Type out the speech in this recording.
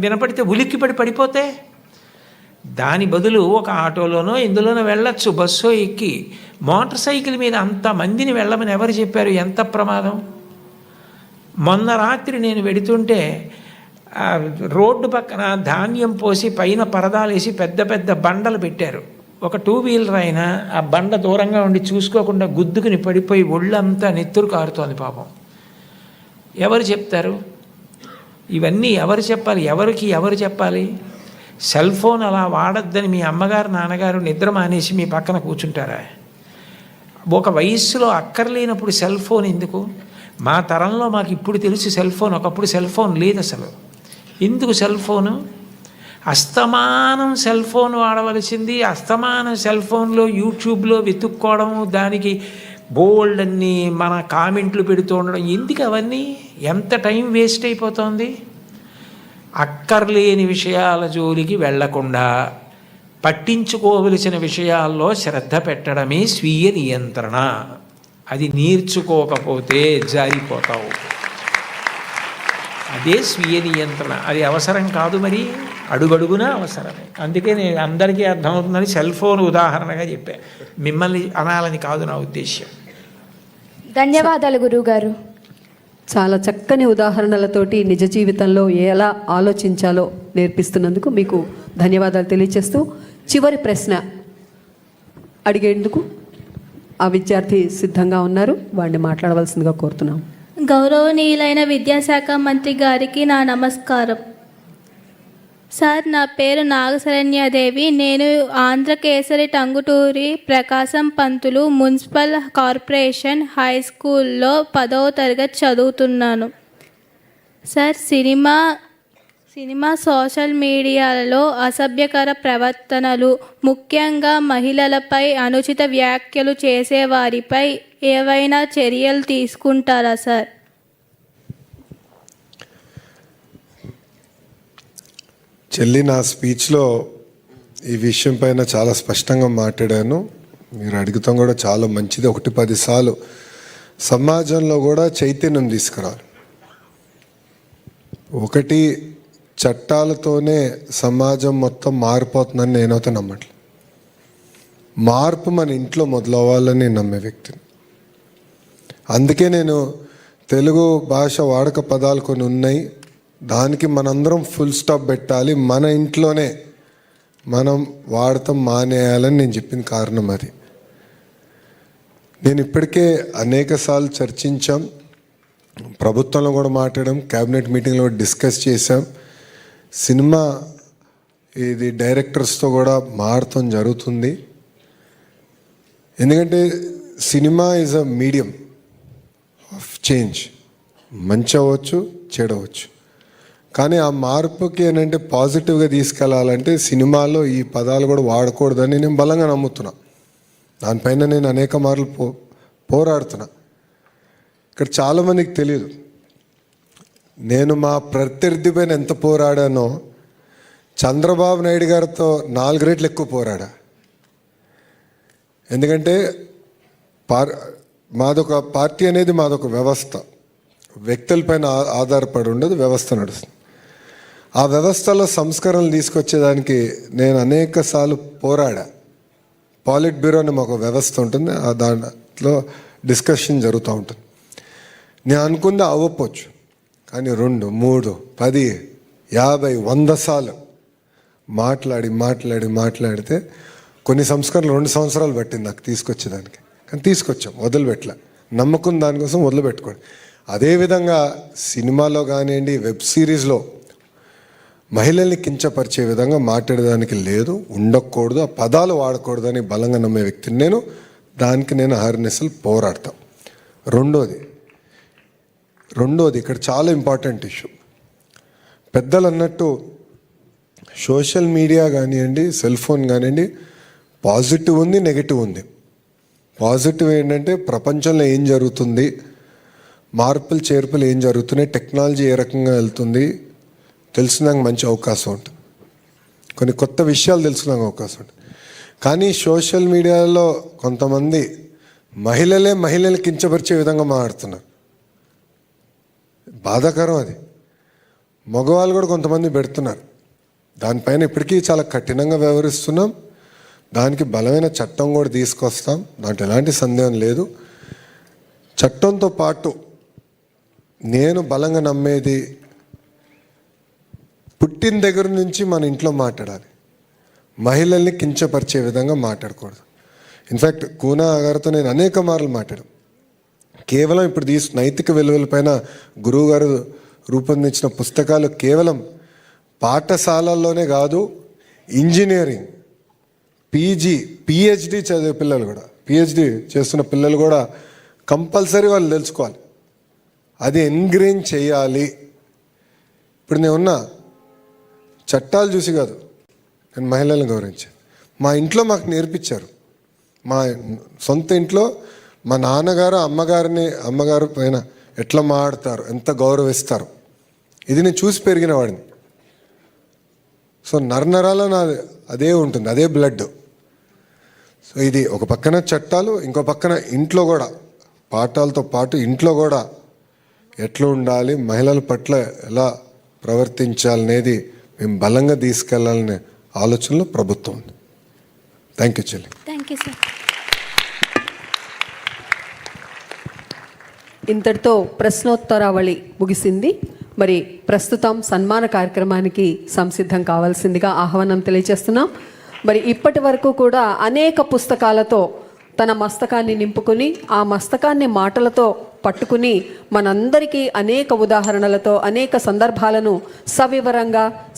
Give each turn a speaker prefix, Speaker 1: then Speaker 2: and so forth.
Speaker 1: వినపడితే ఉలిక్కిపడి పడిపోతే? దాని బదులు ఒక ఆటోలోనో ఇందులోనో వెళ్ళొచ్చు. బస్సు ఎక్కి మోటార్ సైకిల్ మీద అంత మందిని వెళ్ళమని ఎవరు చెప్పారు? ఎంత ప్రమాదం? మొన్న రాత్రి నేను వెడుతుంటే రోడ్డు పక్కన ధాన్యం పోసి పైన పరదాలేసి పెద్ద పెద్ద బండలు పెట్టారు. ఒక టూ వీలర్ అయినా ఆ బండ దూరంగా ఉండి చూసుకోకుండా గుద్దుకుని పడిపోయి ఒళ్ళంతా నెత్తురు కారుతోంది పాపం. ఎవరు చెప్తారు? ఇవన్నీ ఎవరు చెప్పాలి? ఎవరికి ఎవరు చెప్పాలి? సెల్ ఫోన్ అలా వాడద్దని మీ అమ్మగారు నాన్నగారు నిద్ర మానేసి మీ పక్కన కూర్చుంటారా? ఒక వయస్సులో అక్కర్లేనప్పుడు సెల్ ఫోన్ ఎందుకు? మా తరంలో మాకు ఇప్పుడు తెలుసు సెల్ ఫోన్ ఒకప్పుడు సెల్ ఫోన్ లేదు అసలు. ఎందుకు సెల్ ఫోను? అస్తమానం సెల్ ఫోన్ వాడవలసింది అస్తమానం సెల్ ఫోన్లో యూట్యూబ్లో వెతుక్కోవడము దానికి బోల్డ్ అన్ని మన కామెంట్లు పెడుతూ ఉండడం ఎందుకు అవన్నీ? ఎంత టైం వేస్ట్ అయిపోతుంది? అక్కర్లేని విషయాల జోలికి వెళ్ళకుండా పట్టించుకోవలసిన విషయాల్లో శ్రద్ధ పెట్టడమే స్వీయ నియంత్రణ. అది నేర్చుకోకపోతే జారిపోతావు. అదే స్వీయ నియంత్రణ. అది అవసరం కాదు మరి. అడుగడుగునా అవసరమే. అందుకే నేను అందరికీ అర్థమవుతుందని సెల్ ఫోన్ ఉదాహరణగా చెప్పాను మిమ్మల్ని అనాలని కాదు నా ఉద్దేశ్యం.
Speaker 2: ధన్యవాదాలు గురువుగారు.
Speaker 3: చాలా చక్కని ఉదాహరణలతోటి నిజ జీవితంలో ఎలా ఆలోచించాలో నేర్పిస్తున్నందుకు మీకు ధన్యవాదాలు తెలియజేస్తూ చివరి ప్రశ్న అడిగేందుకు ఆ విద్యార్థి సిద్ధంగా ఉన్నారు. వాడిని మాట్లాడవలసిందిగా కోరుతున్నాం.
Speaker 4: గౌరవనీయులైన విద్యాశాఖ మంత్రి గారికి నా నమస్కారం. సార్ నా పేరు నాగశరణ్యాదేవి నేను Andhrakesari Tanguturi Prakasam Pantulu municipal corporation high స్కూల్లో పదవ తరగతి చదువుతున్నాను. సార్ సినిమా సినిమా సోషల్ మీడియాలలో అసభ్యకర ప్రవర్తనలు ముఖ్యంగా మహిళలపై అనుచిత వ్యాఖ్యలు చేసేవారిపై ఏవైనా చర్యలు తీసుకుంటారా సార్?
Speaker 5: చెల్లి నా స్పీచ్లో ఈ విషయం పైన చాలా స్పష్టంగా మాట్లాడాను. మీరు అడుగుతాం కూడా చాలా మంచిది. ఒకటి పది సార్లు సమాజంలో కూడా చైతన్యం తీసుకురావాలి. ఒకటి చట్టాలతోనే సమాజం మొత్తం మారిపోతుందని నేనైతే నమ్మట్లేదు మార్పు మన ఇంట్లో మొదలవ్వాలని నమ్మే వ్యక్తిని. అందుకే నేను తెలుగు భాష వాడక పదాలు కొన్ని ఉన్నాయి. దానికి మనందరం ఫుల్ స్టాప్ పెట్టాలి. మన ఇంట్లోనే మనం వాడటం మానేయాలని నేను చెప్పిన కారణం అది. నేను ఇప్పటికే అనేక సార్లు చర్చించాం. ప్రభుత్వంలో కూడా మాట్లాడాం. క్యాబినెట్ మీటింగ్లో డిస్కస్ చేశాం. సినిమా ఇది డైరెక్టర్స్తో కూడా మారటం జరుగుతుంది. ఎందుకంటే cinema is a medium of change. మంచి అవ్వచ్చు చెడవచ్చు. కానీ ఆ మార్పుకి ఏంటంటే పాజిటివ్గా తీసుకెళ్ళాలంటే సినిమాలో ఈ పదాలు కూడా వాడకూడదని నేను బలంగా నమ్ముతున్నా. దానిపైన నేను అనేక మార్లు పో పోరాడుతున్నా. ఇక్కడ చాలామందికి తెలియదు నేను మా ప్రత్యర్థి పైన ఎంత పోరాడానో చంద్రబాబు నాయుడు గారితో నాలుగు రెట్లు ఎక్కువ పోరాడా. ఎందుకంటే పార్ మాదొక పార్టీ అనేది మాదొక వ్యవస్థ. వ్యక్తులపైన ఆధారపడి ఉండదు వ్యవస్థ నడుస్తుంది. ఆ వ్యవస్థలో సంస్కరణలు తీసుకొచ్చేదానికి నేను అనేక సార్లు పోరాడా. పాలిట్ బ్యూరో అని మాకు వ్యవస్థ ఉంటుంది. ఆ దాంట్లో డిస్కషన్ జరుగుతూ ఉంటుంది. నేను అనుకుంది అవ్వపోవచ్చు కానీ రెండు మూడు పది యాభై వంద సార్లు మాట్లాడి మాట్లాడి మాట్లాడితే కొన్ని సంస్కరణలు రెండు సంవత్సరాలు పట్టింది నాకు తీసుకొచ్చేదానికి. కానీ తీసుకొచ్చాం వదిలిపెట్టలే. నమ్మకం దానికోసం వదిలిపెట్టుకోండి. అదేవిధంగా సినిమాలో కానివ్వండి వెబ్ సిరీస్లో మహిళల్ని కించపరిచే విధంగా మాట్లాడడానికి లేదు ఉండకూడదు ఆ పదాలు వాడకూడదని బలంగా నమ్మే వ్యక్తిని నేను దానికి నేను అహర్నిశలు పోరాడతాం. రెండోది రెండోది ఇక్కడ చాలా ఇంపార్టెంట్ ఇష్యూ. పెద్దలు అన్నట్టు సోషల్ మీడియా కానివ్వండి సెల్ ఫోన్ కానివ్వండి పాజిటివ్ ఉంది నెగిటివ్ ఉంది. పాజిటివ్ ఏంటంటే ప్రపంచంలో ఏం జరుగుతుంది మార్పులు చేర్పులు ఏం జరుగుతున్నాయి టెక్నాలజీ ఏ రకంగా వెళ్తుంది తెలుసుకున్నాక మంచి అవకాశం ఉంటుంది. కొన్ని కొత్త విషయాలు తెలుసుకున్నాక అవకాశం ఉంటుంది. కానీ సోషల్ మీడియాలో కొంతమంది మహిళలే మహిళలు కించపరిచే విధంగా మాట్లాడుతున్నారు. బాధాకరం అది. మగవాళ్ళు కూడా కొంతమంది పెడుతున్నారు. దానిపైన ఇప్పటికీ చాలా కఠినంగా వ్యవహరిస్తున్నాం. దానికి బలమైన చట్టం కూడా తీసుకొస్తాం. దాంట్లో ఎలాంటి సందేహం లేదు. చట్టంతో పాటు నేను బలంగా నమ్మేది పుట్టిన దగ్గర నుంచి మన ఇంట్లో మాట్లాడాలి. మహిళల్ని కించపరిచే విధంగా మాట్లాడకూడదు. ఇన్ఫ్యాక్ట్ కూనా గారితో నేను అనేక మార్లు మాట్లాడాను. కేవలం ఇప్పుడు తీసు నైతిక విలువలపైన గురువుగారు రూపొందించిన పుస్తకాలు కేవలం పాఠశాలల్లోనే కాదు ఇంజనీరింగ్ పీజీ పిహెచ్డి చదివే పిల్లలు కూడా పిహెచ్డి చేస్తున్న పిల్లలు కూడా కంపల్సరీ వాళ్ళు తెలుసుకోవాలి. అది ఎంగ్రేన్ చేయాలి. ఇప్పుడు నేను ఉన్నా చట్టాలు చూసి కాదు నేను మహిళలను గౌరవించాను మా ఇంట్లో మాకు నేర్పించారు. మా సొంత ఇంట్లో మా నాన్నగారు అమ్మగారిని అమ్మగారు పైన ఎట్లా మాడతారు ఎంత గౌరవిస్తారు ఇది నేను చూసి పెరిగిన వాడిని. సో నరనరాల నా అదే ఉంటుంది అదే బ్లడ్ సో ఇది ఒక పక్కన చట్టాలు ఇంకో పక్కన ఇంట్లో కూడా పాఠాలతో పాటు ఇంట్లో కూడా ఎట్లా ఉండాలి మహిళల పట్ల ఎలా ప్రవర్తించాలనేది మేము బలంగా తీసుకెళ్ళాలనే ఆలోచనలో ప్రభుత్వం ఉంది. థ్యాంక్ యూ చెల్లి
Speaker 4: థ్యాంక్ యూ సార్
Speaker 3: ఇంతటితో ప్రశ్నోత్తరావళి ముగిసింది. మరి ప్రస్తుతం సన్మాన కార్యక్రమానికి సంసిద్ధం కావాల్సిందిగా ఆహ్వానం తెలియజేస్తున్నాం. మరి ఇప్పటి వరకు కూడా అనేక పుస్తకాలతో తన మస్తకాన్ని నింపుకుని ఆ మస్తకాన్ని మాటలతో పట్టుకుని మనందరికీ అనేక ఉదాహరణలతో అనేక సందర్భాలను సవివరంగా